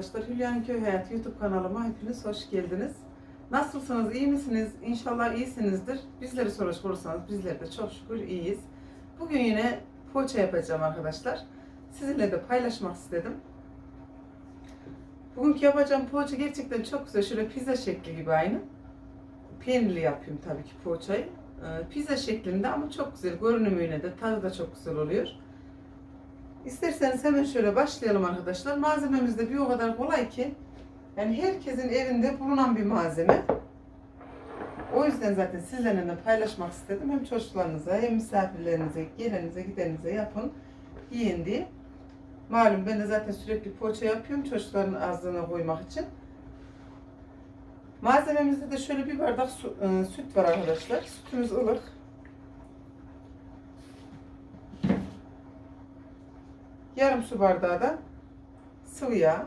Arkadaşlar. Hülya'nın Köy Hayatı YouTube kanalıma hepiniz hoş geldiniz. Nasılsınız? iyi misiniz? İnşallah iyisinizdir. Bizleri soracak olursanız bizler de çok şükür iyiyiz. Bugün yine poğaça yapacağım arkadaşlar. Sizinle de paylaşmak istedim. Bugünkü yapacağım poğaça gerçekten çok güzel. Şöyle pizza şekli gibi aynı. Peynirli yapıyorum tabii ki poğaçayı. Ee, Pizza şeklinde ama çok güzel. Görünümüyle de tadı da çok güzel oluyor. İsterseniz hemen şöyle başlayalım arkadaşlar. Malzememiz de bir o kadar kolay ki yani herkesin evinde bulunan bir malzeme. O yüzden zaten sizlerle paylaşmak istedim. Hem çocuklarınıza hem misafirlerinize, gelenize, giderinize yapın, yiyin diye. Malum ben de zaten sürekli poğaça yapıyorum çocukların ağzına koymak için. Malzememizde de şöyle bir bardak su- e, süt var arkadaşlar. Sütümüz ılık. Yarım su bardağı da sıvı yağ.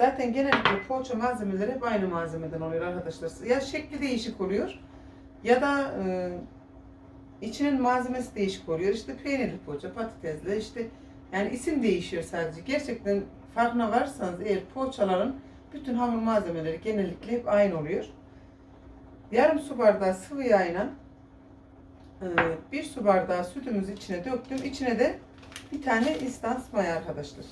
Zaten genellikle poğaça malzemeleri hep aynı malzemeden oluyor arkadaşlar. Ya şekli değişik oluyor ya da e, içinin malzemesi değişik oluyor. İşte peynirli poğaça, patatesli işte yani isim değişiyor sadece. Gerçekten farkına varsanız eğer poğaçaların bütün hamur malzemeleri genellikle hep aynı oluyor. Yarım su bardağı sıvı yağıyla e, bir su bardağı sütümüzü içine döktüm. İçine de bir tane istans maya arkadaşlar.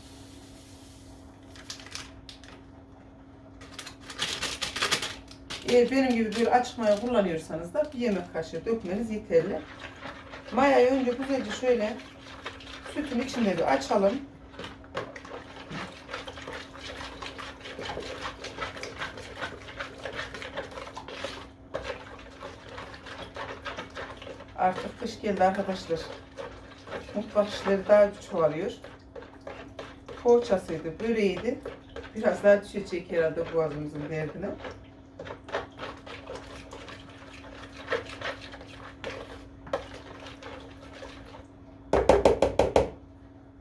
Eğer benim gibi bir açık maya kullanıyorsanız da bir yemek kaşığı dökmeniz yeterli. Mayayı önce güzelce şöyle sütün içinde bir açalım. Kış geldi arkadaşlar. Mutfak işleri daha çoğalıyor. Poğaçasıydı, böreğiydi. Biraz daha düşecek herhalde boğazımızın derdine.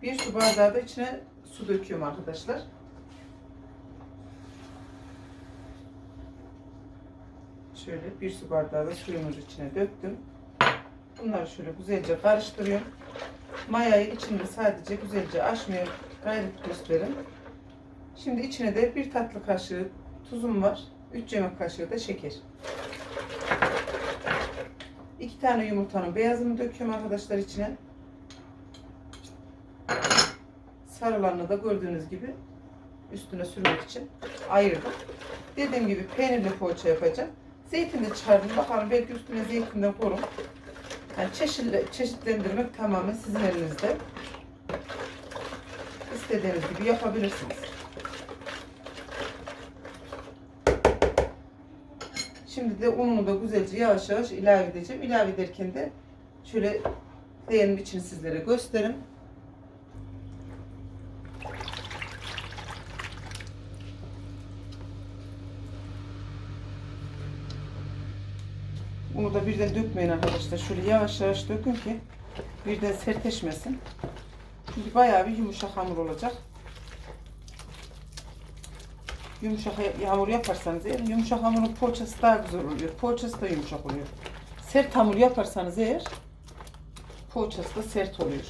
Bir su bardağı da içine su döküyorum arkadaşlar. Şöyle bir su bardağı da suyumuzu içine döktüm. Bunları şöyle güzelce karıştırıyorum. Mayayı içinde sadece güzelce açmaya gayret gösterin. Şimdi içine de bir tatlı kaşığı tuzum var. 3 yemek kaşığı da şeker. 2 tane yumurtanın beyazını döküyorum arkadaşlar içine. Sarılarını da gördüğünüz gibi üstüne sürmek için ayırdım. Dediğim gibi peynirli poğaça yapacağım. Zeytin de çıkardım. Bakalım belki üstüne zeytin de koyarım. Yani çeşitli, çeşitlendirmek tamamen sizin elinizde. İstediğiniz gibi yapabilirsiniz. Şimdi de ununu da güzelce yavaş yavaş ilave edeceğim. İlave ederken de şöyle leğenin içini sizlere gösterin. Birden dökmeyin arkadaşlar. Şöyle yavaş yavaş dökün ki birden sertleşmesin. Çünkü bayağı bir yumuşak hamur olacak. Yumuşak hamur yaparsanız eğer yumuşak hamurun poğaçası daha güzel oluyor. Poğaçası da yumuşak oluyor. Sert hamur yaparsanız eğer poğaçası da sert oluyor.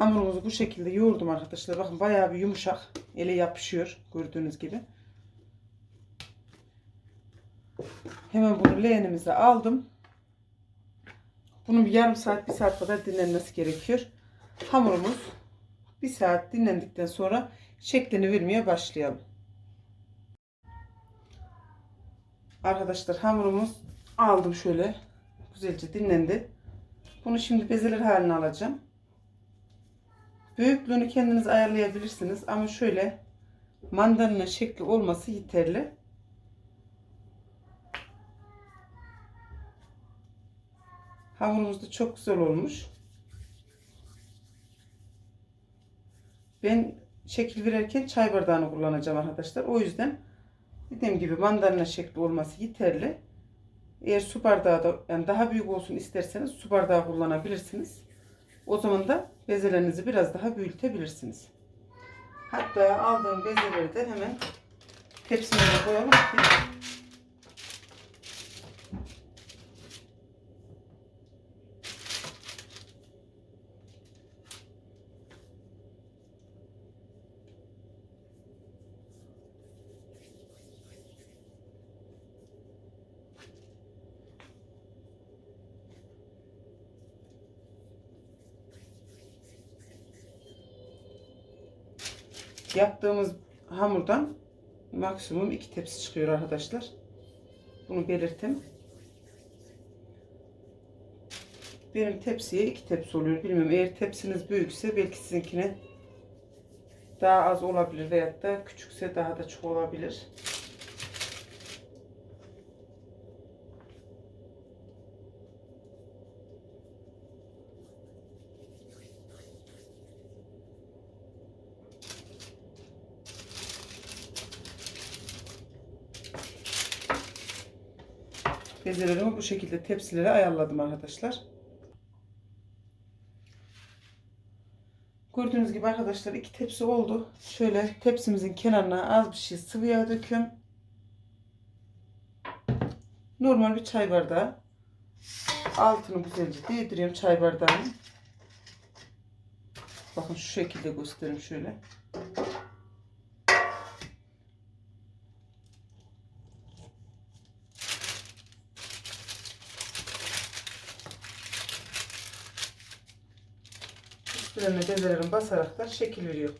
Hamurumuzu bu şekilde yoğurdum arkadaşlar. Bakın bayağı bir yumuşak. Ele yapışıyor gördüğünüz gibi. Hemen bunu leğenimize aldım. Bunun bir yarım saat, bir saat kadar dinlenmesi gerekiyor. Hamurumuz bir saat dinlendikten sonra şeklini vermeye başlayalım. Arkadaşlar hamurumuz aldım şöyle. Güzelce dinlendi. Bunu şimdi bezeler haline alacağım. Büyüklüğünü kendiniz ayarlayabilirsiniz ama şöyle mandalina şekli olması yeterli. Hamurumuz da çok güzel olmuş. Ben şekil verirken çay bardağını kullanacağım arkadaşlar. O yüzden dediğim gibi mandalina şekli olması yeterli. Eğer su bardağı da yani daha büyük olsun isterseniz su bardağı kullanabilirsiniz. O zaman da bezelerinizi biraz daha büyütebilirsiniz. Hatta aldığım bezeleri de hemen tepsimeye koyalım ki yaptığımız hamurdan maksimum iki tepsi çıkıyor arkadaşlar. Bunu belirttim. Benim tepsiye iki tepsi oluyor. Bilmiyorum eğer tepsiniz büyükse belki sizinkine daha az olabilir veyahut da küçükse daha da çok olabilir. Bezelerimi bu şekilde tepsilere ayarladım arkadaşlar. Gördüğünüz gibi arkadaşlar iki tepsi oldu. Şöyle tepsimizin kenarına az bir şey sıvı yağ döküyorum. Normal bir çay bardağı. Altını güzelce değdiriyorum çay bardağının. Bakın şu şekilde göstereyim şöyle. Üstlerine bezelerim basarak da şekil veriyor.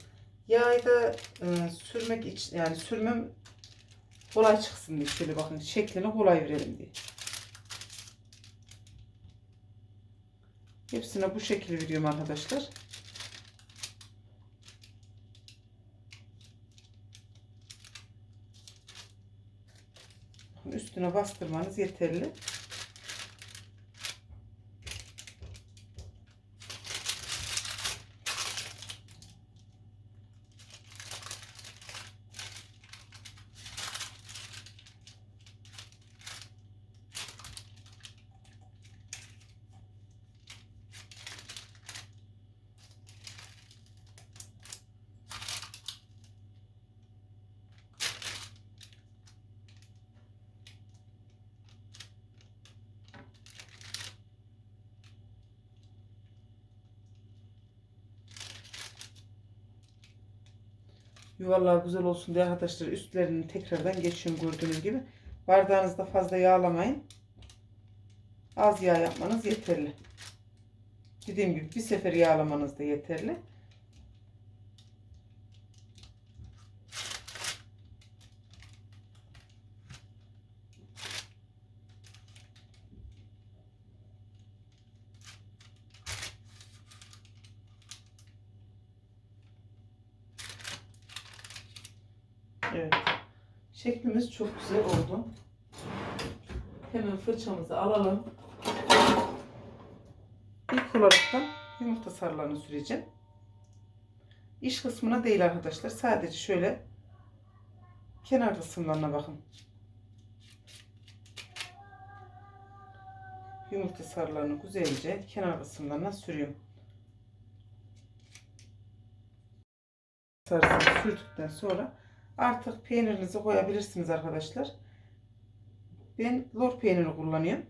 Yağı da e, sürmek için yani sürmem kolay çıksın diye şöyle bakın şeklini kolay verelim diye. Hepsine bu şekil veriyorum arkadaşlar. Üstüne bastırmanız yeterli. Yuvarlağı güzel olsun diye arkadaşlar üstlerini tekrardan geçiyorum gördüğünüz gibi. Bardağınızda fazla yağlamayın. Az yağ yapmanız yeterli. Dediğim gibi bir sefer yağlamanız da yeterli. Evet. Şeklimiz çok güzel oldu. Hemen fırçamızı alalım. İlk olaraktan yumurta sarılarını süreceğim. İç kısmına değil arkadaşlar. Sadece şöyle kenar kısımlarına bakın. Yumurta sarılarını güzelce kenar kısımlarına sürüyorum. Sarısını sürdükten sonra Artık peynirinizi koyabilirsiniz arkadaşlar. Ben lor peyniri kullanıyorum.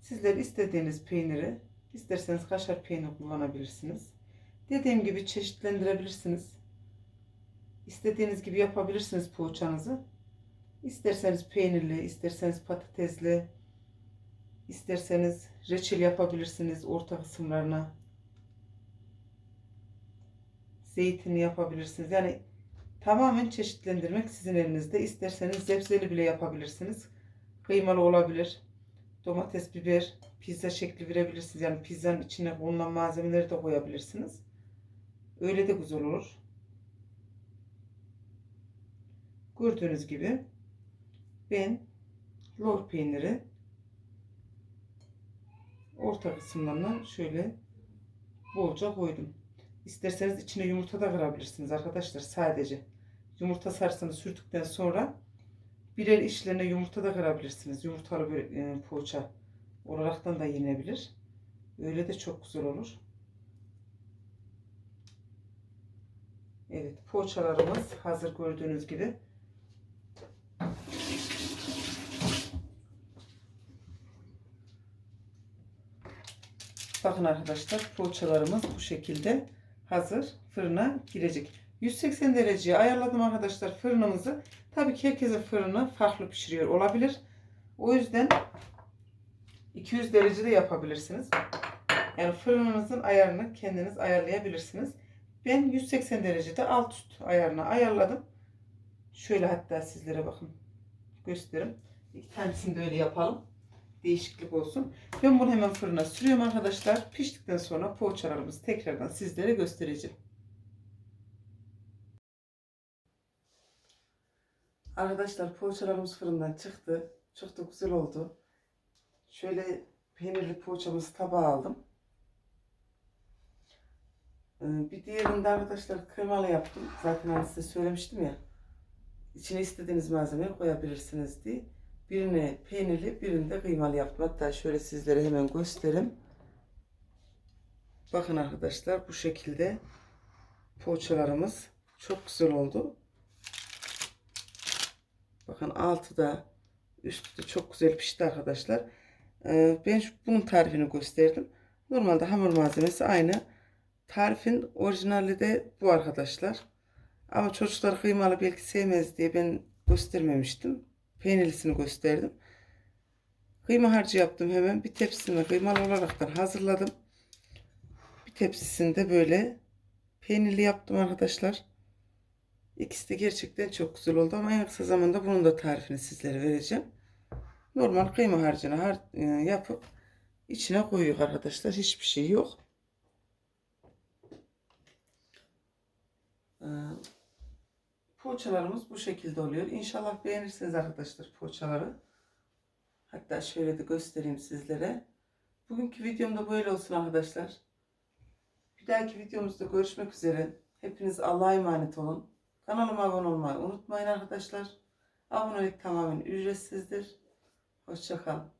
Sizler istediğiniz peyniri, isterseniz kaşar peyniri kullanabilirsiniz. Dediğim gibi çeşitlendirebilirsiniz. İstediğiniz gibi yapabilirsiniz poğaçanızı. İsterseniz peynirli, isterseniz patatesli, isterseniz reçel yapabilirsiniz orta kısımlarına. Zeytinli yapabilirsiniz. Yani Tamamen çeşitlendirmek sizin elinizde. İsterseniz zebzeli bile yapabilirsiniz. Kıymalı olabilir. Domates, biber, pizza şekli verebilirsiniz. Yani pizzanın içine konulan malzemeleri de koyabilirsiniz. Öyle de güzel olur. Gördüğünüz gibi ben lor peyniri orta kısımlarına şöyle bolca koydum. İsterseniz içine yumurta da kırabilirsiniz arkadaşlar sadece. Yumurta sarısını sürdükten sonra birer işlerine yumurta da kırabilirsiniz. Yumurtalı bir e, poğaça olaraktan da yenebilir. Öyle de çok güzel olur. Evet poğaçalarımız hazır gördüğünüz gibi. Bakın arkadaşlar poğaçalarımız bu şekilde hazır fırına girecek. 180 dereceye ayarladım arkadaşlar fırınımızı. Tabii ki herkesin fırını farklı pişiriyor olabilir. O yüzden 200 derecede yapabilirsiniz. Yani fırınınızın ayarını kendiniz ayarlayabilirsiniz. Ben 180 derecede alt üst ayarına ayarladım. Şöyle hatta sizlere bakın göstereyim. İki tanesini de öyle yapalım. Değişiklik olsun. Ben bunu hemen fırına sürüyorum arkadaşlar. Piştikten sonra poğaçalarımızı tekrardan sizlere göstereceğim. Arkadaşlar poğaçalarımız fırından çıktı. Çok da güzel oldu. Şöyle peynirli poğaçamızı tabağa aldım. Ee, Bir diğerinde arkadaşlar kremalı yaptım. Zaten hani size söylemiştim ya. İçine istediğiniz malzemeyi koyabilirsiniz diye. Birine peynirli, birinde kıymalı yaptım. Hatta şöyle sizlere hemen göstereyim. Bakın arkadaşlar bu şekilde poğaçalarımız çok güzel oldu. Bakın altı da üstü de çok güzel pişti arkadaşlar. Ee, Ben bunun tarifini gösterdim. Normalde hamur malzemesi aynı. Tarifin orijinali de bu arkadaşlar. Ama çocuklar kıymalı belki sevmez diye ben göstermemiştim. Peynirlisini gösterdim. Kıyma harcı yaptım hemen. Bir tepsisini kıymalı olaraktan hazırladım. Bir tepsisini de böyle peynirli yaptım arkadaşlar. İkisi de gerçekten çok güzel oldu ama en kısa zamanda bunun da tarifini sizlere vereceğim. Normal kıyma harcını har e, yapıp içine koyuyor arkadaşlar. Hiçbir şey yok. Ee, Poğaçalarımız bu şekilde oluyor. İnşallah beğenirsiniz arkadaşlar poğaçaları. Hatta şöyle de göstereyim sizlere. Bugünkü videom da böyle olsun arkadaşlar. Bir dahaki videomuzda görüşmek üzere. Hepiniz Allah'a emanet olun. Kanalıma abone olmayı unutmayın arkadaşlar. Abonelik tamamen ücretsizdir. Hoşçakalın.